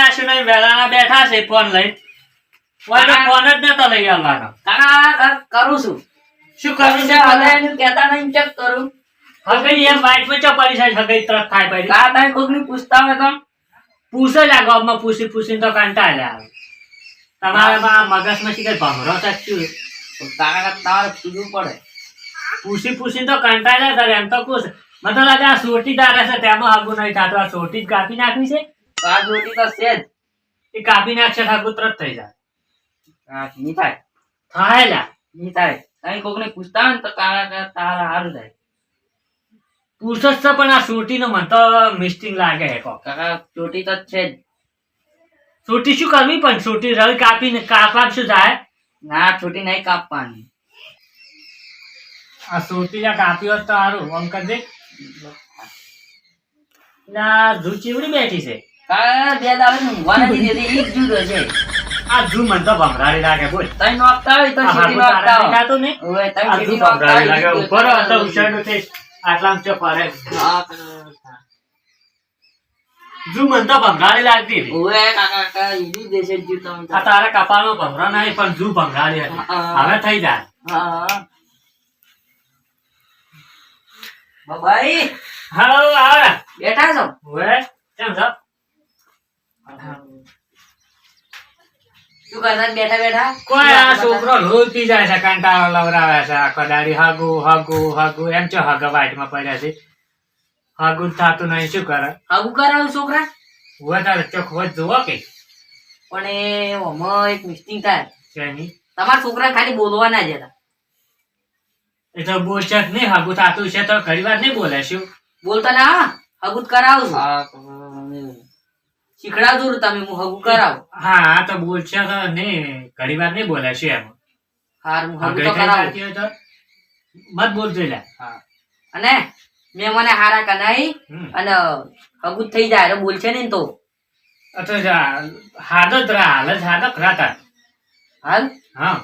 નહીં વેલાના બેઠા છે ફોન લઈ. ફોન જ નતો લઈ આવવાનો. કરું છું. શું કરું છે? હવે કેતા નહીં ચેક કરું. હગઈ એમ વાઈટમાં ચો પડી છે હગઈ તરત થાય પડી. તારે કોકની પૂછતા હોય તો? પૂછે જ આ ગામમાં પૂછી પૂછીને તો કંટાળ્યા આવે. તમારામાં મગજમાં શી કઈ ભમરો થયું તો કાકા તમારે પૂછવું પડે. પૂછી પૂછીને તો કંટાળ્યા તારે એમ તો પૂછ. તો આ સોટી તારે છે તેમાં હાગું નહીં થતું. આ સોટી જ કાપી નાખી છે. તો રોટી તો છે જ. એ કાપી નાખશે હાગું તરત થઈ જાય. હા, થાય થાય. લા નહીં થાય. તમે કોકને પૂછતા હોય ને તો તારા તારા સારું થાય. પૂછો છે પણ આ સોટીનો મને તો મિસ્ટિંગ લાગે હે કોક. કાકા ચોટી તો છે જ. સોટી શું કરવી પણ? સોટી કાપી કાપીને કાપવા શું થાય ના ચોટી નહીં કાપવાની. આ સોટી જ્યાં કાપી હોત તો સારું આમ કરી દે ના ધૂળ ચીવડી બેઠી છે. કાકા બે દાડે ઊંઘવા નથી દેતી ઈ જુદો છે. આ જુ મને તો ભમરાડી લાગે બોલ. તમે નોખતા હોય તો સીધી હાગું નહીં? હોય થાતું ને? ઓય, તમે સીધી ભમરાડી લાગે. ઉપર હતો જ ઉછાળનું થઈ ચો ફરે? જુ મને તો ભમરાડી લાગતી હતી ઓય, કાકા કાકા ઈ દેશે જુ તમે આ તારા કપાળમાં ભમરો નહીં પણ જુ ભમરાડી હતી. હવે થઈ જાય. હા. બાબાઈ હાલો આ બેઠા છો? કેમ છો? શું કરતા બેઠા બેઠા? કોઈ આ છોકરો રોજ પી જાય છે કંટાળો લવરાવે છે આખો દાડી હાગુ હાગુ હાગુ. એમ ચો હાગા વાઈટમાં પડ્યા છે. હાગુ જ થાતું નહીં શું કરે? આવું કરાવું છોકરા? વધારે ચોખ્ખો જ કે. પણ એ ઓમાં એક મિસ્ટિંગ થાય. શેની? તમારા છોકરા ખાલી બોલવા ના જતા એ તો બોલશે નહીં હાગુ થાતું છે તો ઘણી વાર નહીં બોલે શું? બોલતા ના હગું કરાવું છું શીખડાવજો તમે હું હગું કરાવું. હા આ તો બોલશે તો ને ઘણી વાર નહીં બોલે છે એમ. હાર હું હગું તો કરાવું. તો મત બોલજો લે અને મેં મને હારા કનાઈ અને હગું થઈ જાય એટલે બોલશે ને તો. આ તો જા- હાદો જ રા હાલ જ હાદો રા રાતા હાલ? હા.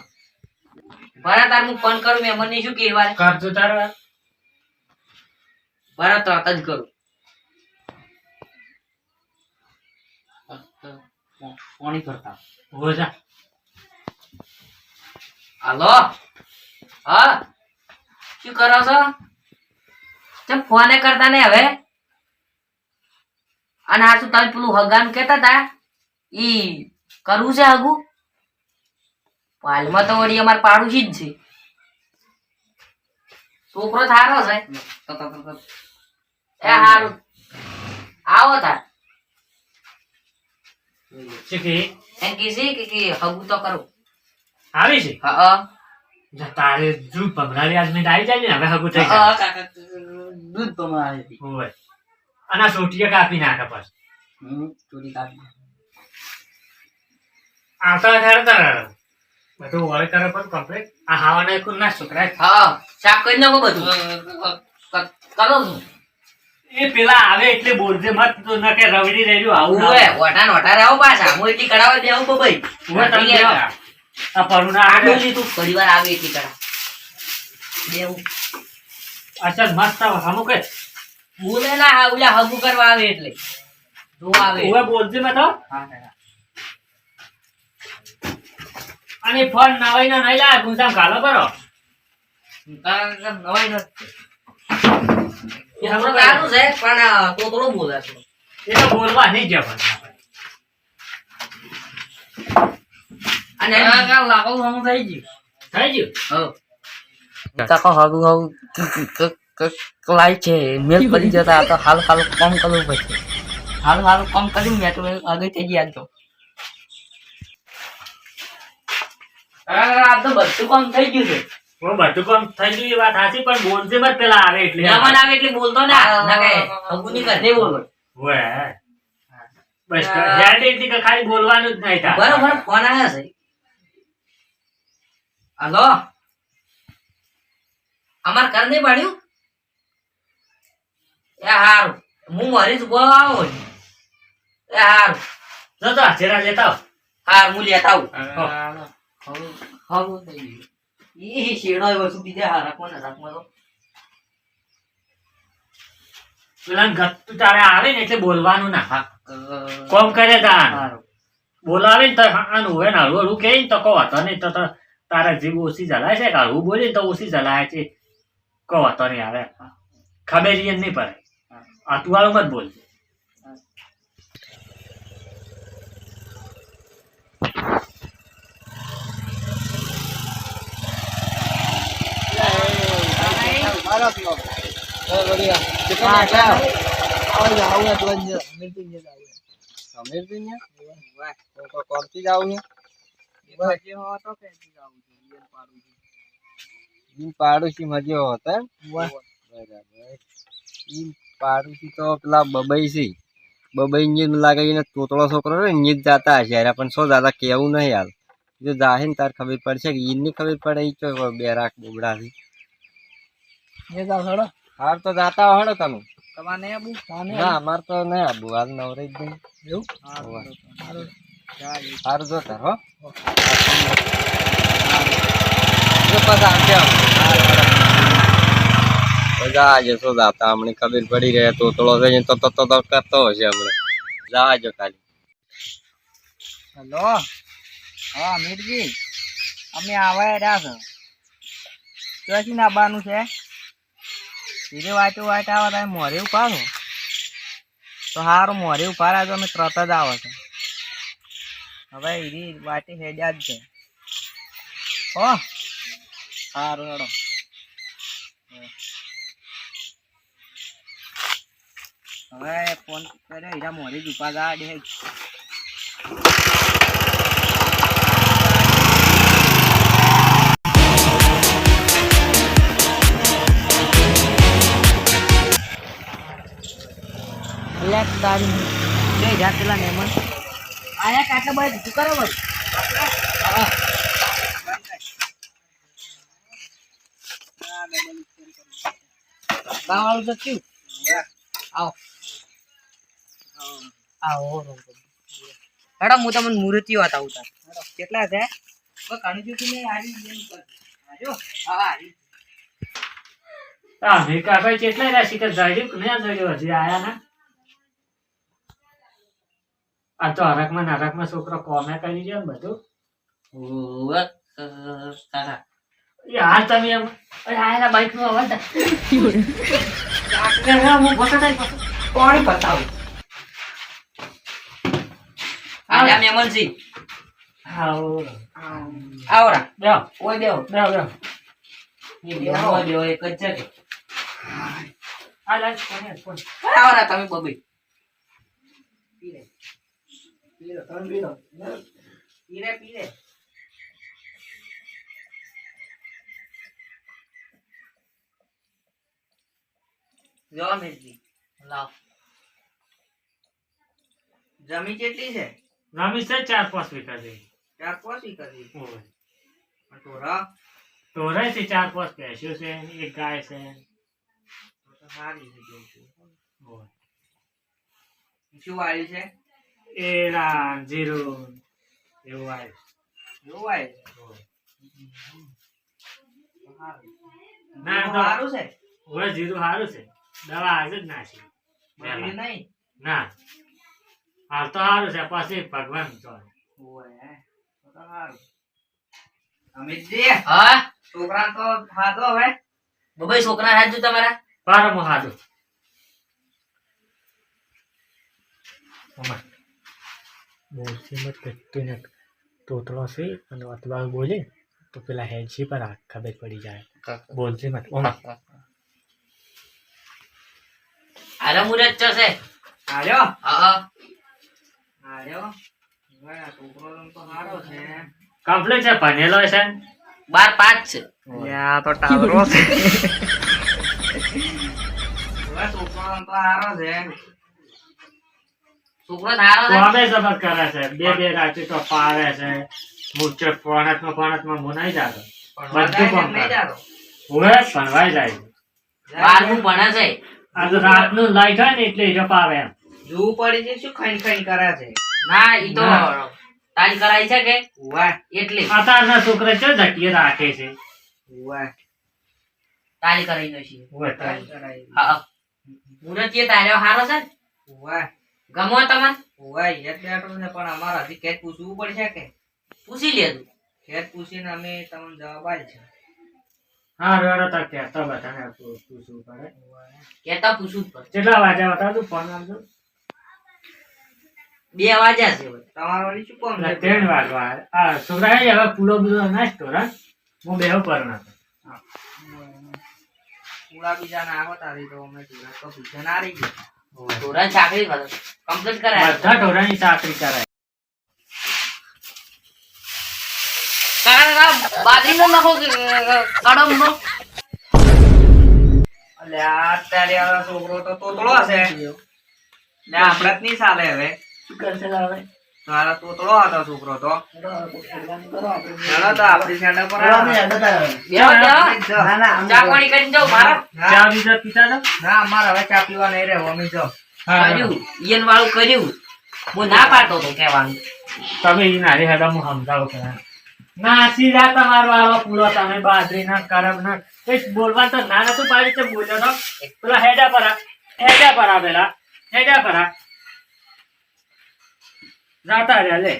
ભરા તાર હું ફોન કરું મેં મને શું કહેવા કરજો તાર ભરા તરત જ કરું. કોણી કરતા. હો જા. હાલો? હા? શું કરો છો? તેમ ફોને કરતા ને હવે? અને આ શું તમે પેલું હગાન કેતા તા ઈ કરવું છે હગું? હાલમાં તો વળી અમારે પાડોશી જ છે. છોકરો થારો છે. એ હારું. આવો તાર. શીખી એમ કે કે હગું તો કરો. આવી છે? હા જા તારે દૂધ પમરાવી આજ મિનિટ આવી જાય ને હવે હગું થઈ હા, જાય. કાકા દૂધ પમરાવી મારે હોય અને સોટીએ કાપી નાખે પાછું ચોરી કાપી આવતા ત્યારે તારે. બધું વળ કરે પણ કમ્પ્લીટ આ હાવાના એક ના છોકરા હા સાફ કરી નાખો બધું. કરો છું એ પેલા આવે એટલે બોલજે. મત તો ન કે રવડી રહેજો આવું ના ઉવે, આવે. વટાણ વટારે આવો પાછા. હું એટલી દેવું ભાઈ. આ પરુના આવે. લીધું. એટલી કરા દેવું અચ્છા મસ્ત આવે કે? બોલે ના હા ઓલા હગું કરવા આવે એટલે. આવે. બોલજે મત હા, અને ફોન નવાઈ ના નહીં લાવે ગુંજામ ગાલો કરો. નવાઈ નથી. હમણાં નાનું છે પણ અ, બોલે છે. એ તો બોલવા નહીં ગયા અને કાકા લાગો હમું થઈ ગયું. થઈ ગયું? કાકા હગું હગું લાય છે. મેલ પડી જતા આ તો હાલ હાલ કામ કરવું પડશે. હાલ હાલ કામ કર્યું મેં તો આગળ થઈ ગયા તો. આ તો બધું કામ થઈ ગયું છે. બધું કામ થઈ ગયું એ વાત સાચી પણ બોલજે મત પેલા આવે એટલે. મહેમાન આવે એટલે બોલતો ના. ના કે હગું નહીં કરે. નહીં બોલવો બસ હેડ એટલી કે ખાલી બોલવાનું જ નહીં થાય. બરોબર ફોન આવ્યા છે. હલો? અમાર ઘર નહીં પાડ્યું? એ હારું. હું મરી જ બોલાવો આવો એ હારું. જો તો હાથેરા લેતા આવ. હાર હું લેતા આવું. હો. હવે થઈ ગયું. ઈ શેડો એવો શું બીજા હારા કોને રાખમાં તો પેલા ગત્તુ તારે આવે ને એટલે બોલવાનું ના. કોમ કરે તાન. સારું બોલાવે ને આનું હોય ને હળવું કહે ને તો કહો હતો નહીં. તો તારા જીભ ઓછી જલાય છે કે હળવું બોલે ને તો ઓછી જલાય છે. કહો હતો નહીં આવે. ખબર નહીં પડે. પાડોશી મજો હતો બરાબર ઈ પાડોશી તો પેલા બબઈ છે બબઈ ને લાગે એને તોતળો છોકરો ને જ જાતા હશે યાર પણ શું દાદા કેવું નહીં હાલ જો જાહે ને તાર ખબર પડશે કે ની ખબર પડે ઈ તો બે રાખ બોબડા છે હાર તો જાતા હળો તમે. ના અમાર તો નહીં આબુ. હાલ નવરે જ નહીં સારું જો તાર હો. જો પાછા આવશે આમ. બધા જશો જાતા? હમણાં ખબર પડી રહે તોતળો થોડો તો તો તો તો કરતો હશે હમણાં. જાજો ખાલી. હેલો? હા અમીરજી અમે આવ્યા રહ્યા છો. ચોથી ના બાનું છે? ધીરે વાંચો વાટ આવે તમે મોરે ઉપાડો. તો સારું મોરે ઉપાડ્યા તો અમે તરત જ આવો છો. હવે એની વાંચી હેડ્યા જ છે. હો. સારું હેડો. હવે ફોન કર્યો હીરા મોરે જ ઉપાડા દે બ્લેક તારી બે જા પેલા મહેમાન આયા કાટલા બાય શું કરો બસ ગાવાળું તો થયું. આવો. આવો હેડો, હું તમને મૂર્તિઓ હતા ઉતાર કેટલા છે? ભેગા કેટલા રહ્યા શીખર જડ્યું કે નહીં જડ્યું હજી આયા ના. આ તો હરકમાં નરકમાં છોકરો કોમે કરી છે બધું. યાર તમે એમ અરે આયા બાઈક નો અવાજ હું થાય કોણ બતાવું? આજા મહેમાન છી આવો આવરા. બેહો ઓય દેવો બેહો બેહો એ દેવો દેવો એક જ છે આ કોને કોણ તમે બબી. પીરે પીરે તમે પીરો પીરે પીરે જો મેજી લાવ જમી કેટલી છે રમી છે ચાર પાંચ વીઘા જેવી ચાર પોસી કરી ઓય. ટોરા ઢોરાય છે ચાર પાંચ ભેંસ્યો છે એક ગાય છે તો સારી છે જોઉં છું ઓય. શું વાળી છે એડા જીરું એવું આવે એવું સારું. ના, તો- સારું છે. હવે જીરું સારું છે. દવા આજે જ નાખી. નહીં? ના. હાલ તો સારું છે પછી ભગવાન તો તો સારું અમિતજી હા? છોકરા તો ખાધો હવે? બબાઈ છોકરા હાજુ તમારા? પારમ હાદું બોલતી મત તોતળો છે અને અથવા બોલે તો પેલા હેડશી પર આ ખબર પડી જાય. બોલશે મત ઓમ આલો મુરત છે આલ્યો હા આ છે. કમ્પ્લીટ છે ભણેલો છે. બાર પાંચ છે. યા તો ટાવરો છે. છોકરો તો સારો છે. છોકરો ધારો તો અમે જબર કરે છે. બે બે રાતે તો પારે છે. મૂર્ચે ફોનતમાં ફોનતમાં મુનાઈ જાય બધું કામ કરે. હવે ભણવાઈ જાય. બારમું ભણે છે. આ તો રાતનું લાઈટ હોય ને એટલે જો પાવે એમ. જોવું પડી છે શું ખાઈ ખાઈ કરે છે. ના ઈ તો. તારી કરાઈ છે કે? વાહ એટલી. અત્યારના છોકરા છે જટીએ રાખે છે. વાહ તારી કરાઈ નથી હવે તારી. હા મુરતીએ તાર્યો હારો છે વાહ ગમો તમને ઓય એક બેઠું ને પણ અમારે હજી કેટ પૂછવું પડશે કે? પૂછી લેજો. કેટ પૂછીને અમે તમને જવાબ આલ છે હા રેડો તો કહેતા બધાને પૂછવું પડે. કેતા પૂછવું પડે. કેટલા વાગ્યા બતા તું ફોન આવજો. બે વાગ્યા છે તમારો વાળી શું કોમ? ત્રણ વાગવા આ છોકરા હવે પૂરો બીજો નાસ્તો રા હું બેહો પર ના પૂરા બીજા ના આવતા તારી તો અમે પૂરા તો પૂછે ના રહી ગયા. ધોરણ ચાકરી કરો કમ્પ્લીટ કરાય. બધા ઢોરાની ચાકરી કરાય. કાકા બાજરીનો નાખો કડમનો. એટલે આ અત્યારે આ છોકરો તો તોતળો હશે. ને આપણે જ નહીં ચાલે હવે. શું કરશે હવે તારા તોતળો હતો છોકરો તો. ચાલો તો આપણી સાઈડ પર. ચા પાણી કરીને જાઓ મારા. ચા બીજા પીતા ના અમારે હવે ચા પીવા નહીં રહેવું અમે જો કર્યું. ઈયન વાળું કર્યું. હું ના પાડતો હતો કહેવાનું. તમે ઈ નારી હતા હું સમજાવું કે નાસી જા તમારો આવો પૂરો તમે બાજરી ના કરમ ના કઈ બોલવા તો ના નતું પાડી છે બોલ્યો તો પેલા હેડા પરા હેડા પરા પેલા હેડા પરા જાતા રહ્યા લે.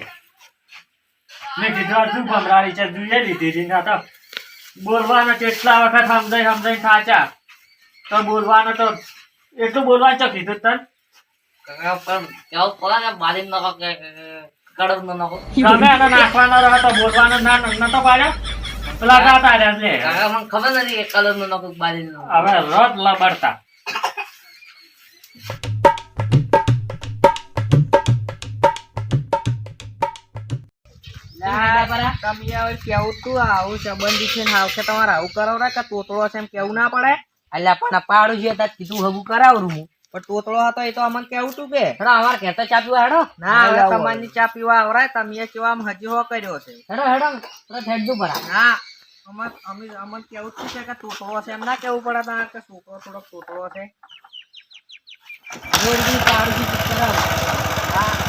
મેં કીધું આ શું ભમરાળી છે જોઈએ લીધી હતી ના તો બોલવાનો કેટલા વખત સમજાય સમજાઈ સાચા. તો બોલવાનો તો એટલું બોલવાનું તો કીધું તને. કેવું તો આવું સંબંધી છે ને કે તમારે આવું કરાવરા કે તોતળો છે એમ કેવું ના પડે એટલે પણ પાડું છે કીધું હગું કરાવું હું પણ તોતળો હતો એ તો અમને કેવું તું કે. હેડો અમાર કહેતા ચા પીવા હેડો. ના હવે તમારી ચા પીવા આવરાય તમે કેવા આમ હજી હો કર્યો છે. હેડો હેડો તો હેડજું ભરા ના અમાર અમે અમને કેવું તું છે કે તોતળો છે એમ ના કેવું પડે તમારે કે છોકરો થોડોક તોતળો છે. પાડું છે કરાવ હા.